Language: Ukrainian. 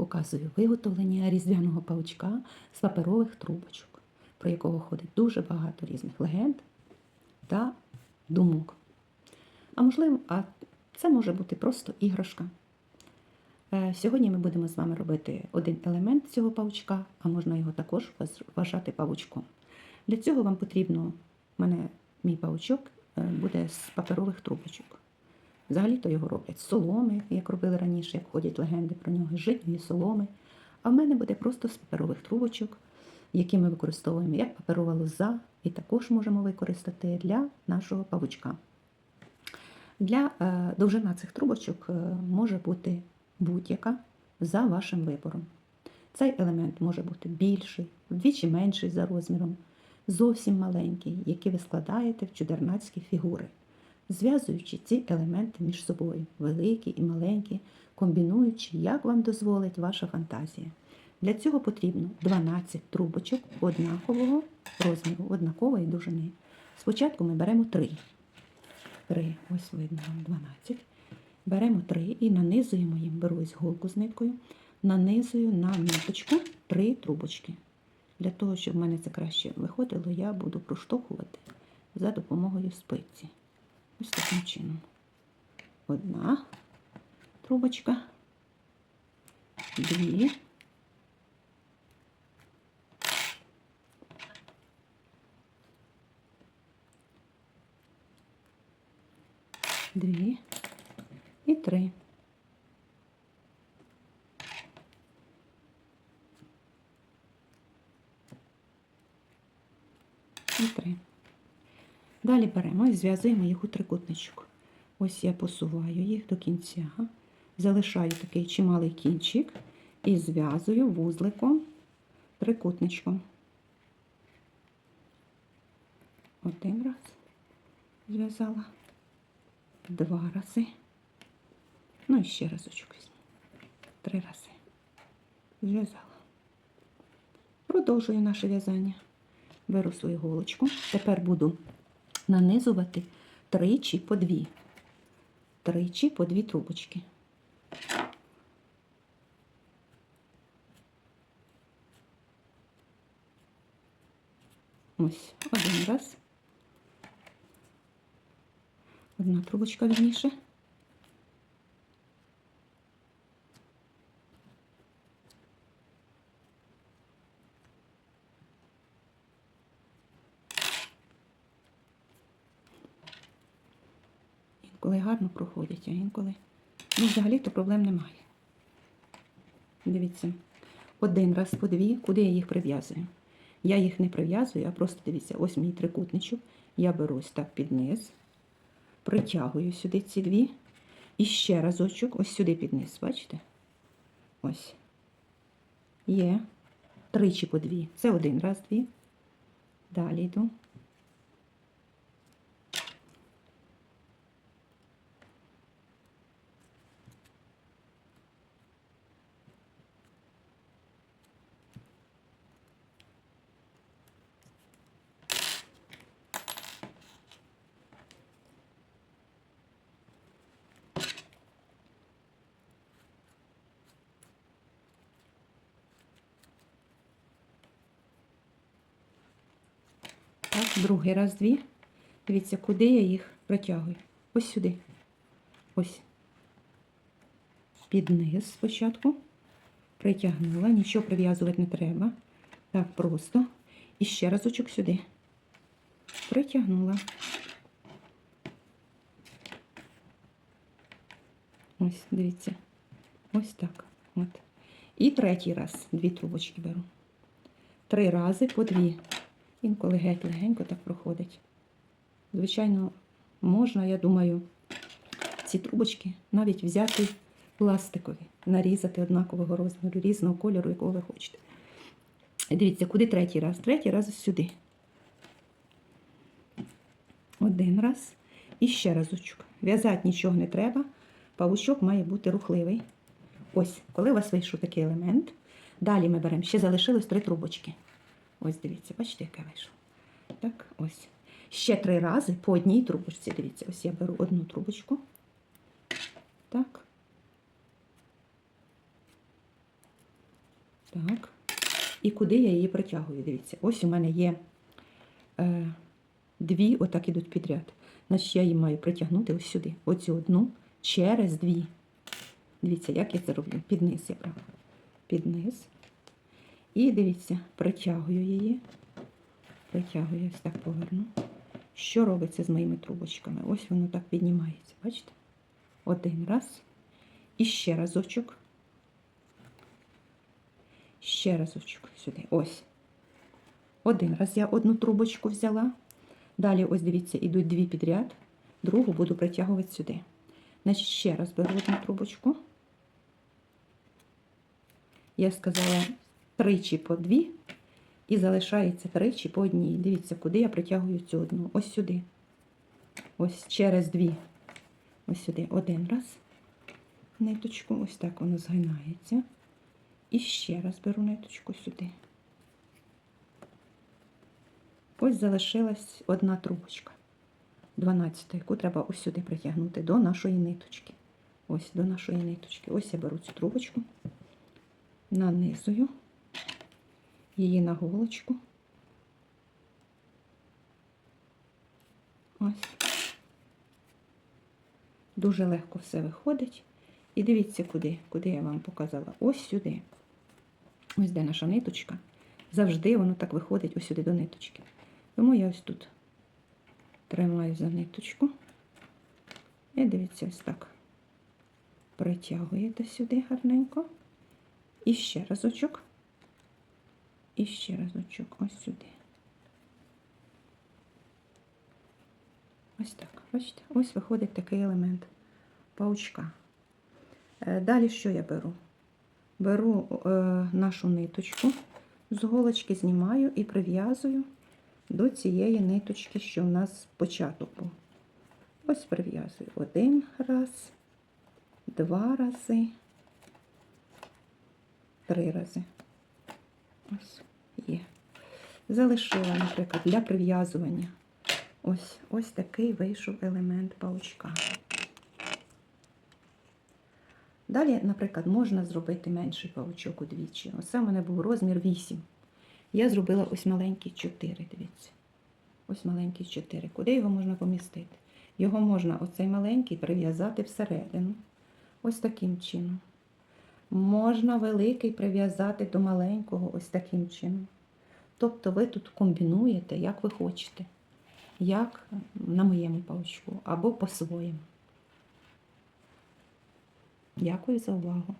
Показую виготовлення різдвяного паучка з паперових трубочок, про якого ходить дуже багато різних легенд та думок. А можливо, а це може бути просто іграшка. Е, Сьогодні ми будемо з вами робити один елемент цього павучка, а можна його також вважати павучком. Для цього вам потрібно, в мене мій павучок е, буде з паперових трубочок. Взагалі-то його роблять соломи, як робили раніше, як ходять легенди про нього, житньої соломи. А в мене буде просто з паперових трубочок, які ми використовуємо як паперова лоза, і також можемо використати для нашого павучка. Для е, довжина цих трубочок е, може бути будь-яка за вашим вибором. Цей елемент може бути більший, вдвічі менший за розміром, зовсім маленький, який ви складаєте в чудернацькі фігури, зв'язуючи ці елементи між собою, великі і маленькі, комбінуючи, як вам дозволить ваша фантазія. Для цього потрібно 12 трубочок однакового розміру, однакової довжини. Спочатку ми беремо 3. 3, ось видно вам 12. Беремо 3 і нанизуємо їм, беру ось голку з ниткою, нанизую на ниточку 3 трубочки. Для того, щоб в мене це краще виходило, я буду проштовхувати за допомогою спиці. Ось таким чином. Одна трубочка, дві. Дві і три. Далі беремо і зв'язуємо їх у трикутничок. Ось я посуваю їх до кінця, залишаю такий чималий кінчик і зв'язую вузликом трикутничком. Один раз зв'язала, два рази. Ну і ще разочок візьму. Три рази. Зв'язала. Продовжую наше в'язання. Беру свою голочку. Тепер буду нанизувати тричі по дві. Тричі по дві трубочки. Ось один раз. Одна трубочка вірніше. Інколи гарно проходять, а інколи. Ну, взагалі-то проблем немає. Дивіться, один раз по дві, куди я їх прив'язую? Я їх не прив'язую, а просто дивіться, ось мій трикутничок. Я беру ось так під низ, притягую сюди ці дві. І ще разочок, ось сюди під низ, бачите? Ось. Є. Тричі по дві. Це один раз дві. Далі йду. Так, другий раз дві. Дивіться, куди я їх протягую. Ось сюди. Ось. Під низ спочатку. Притягнула, нічого прив'язувати не треба. Так, просто. І ще разочок сюди. Притягнула. Ось, дивіться. Ось так. От. І третій раз дві трубочки беру. Три рази по дві. Інколи геть легенько так проходить. Звичайно, можна, я думаю, ці трубочки навіть взяти пластикові, нарізати однакового розміру, різного кольору, якого ви хочете. Дивіться, куди третій раз? Третій раз сюди. Один раз. І ще разочок. В'язати нічого не треба. Павучок має бути рухливий. Ось, коли у вас вийшов такий елемент, далі ми беремо, ще залишилось три трубочки. Ось дивіться, бачите, яке вийшло. Так, ось. Ще три рази по одній трубочці. Дивіться, ось я беру одну трубочку. Так. Так. І куди я її притягую? Дивіться, ось у мене є е, дві, отак ідуть підряд. Значить, я її маю притягнути ось сюди. Оцю одну через дві. Дивіться, як я це роблю. Під низ я брала. Під низ. І дивіться, притягую її. Притягую, ось так поверну. Що робиться з моїми трубочками? Ось воно так піднімається. Бачите? Один раз. І ще разочок. Ще разочок сюди. Ось. Один раз я одну трубочку взяла. Далі, ось дивіться, ідуть дві підряд. Другу буду притягувати сюди. Значить, ще раз беру одну трубочку. Я сказала тричі по дві. І залишається тричі по одній. Дивіться, куди я притягую цю одну. Ось сюди. Ось через дві. Ось сюди. Один раз. Ниточку. Ось так воно згинається. І ще раз беру ниточку сюди. Ось залишилась одна трубочка. 12, яку треба ось сюди притягнути до нашої ниточки. Ось до нашої ниточки. Ось я беру цю трубочку, нанизую її на голочку. Ось. Дуже легко все виходить. І дивіться, куди, куди я вам показала. Ось сюди. Ось де наша ниточка. Завжди воно так виходить ось сюди до ниточки. Тому я ось тут тримаю за ниточку. І дивіться, ось так. Притягуєте сюди гарненько. І ще разочок. І ще разочок ось сюди. Ось так. Бачите? Ось виходить такий елемент паучка. Е, Далі що я беру? Беру е, нашу ниточку, з голочки знімаю і прив'язую до цієї ниточки, що в нас початок був. Ось прив'язую один раз, два рази, три рази. Ось є. Залишила, наприклад, для прив'язування. Ось ось такий вийшов елемент паучка. Далі, наприклад, можна зробити менший паучок удвічі. Оце в мене був розмір 8. Я зробила ось маленький 4, дивіться. Ось маленький 4. Куди його можна помістити? Його можна оцей маленький прив'язати всередину. Ось таким чином. Можна великий прив'язати до маленького ось таким чином. Тобто ви тут комбінуєте, як ви хочете. Як на моєму паучку, або по-своєму. Дякую за увагу.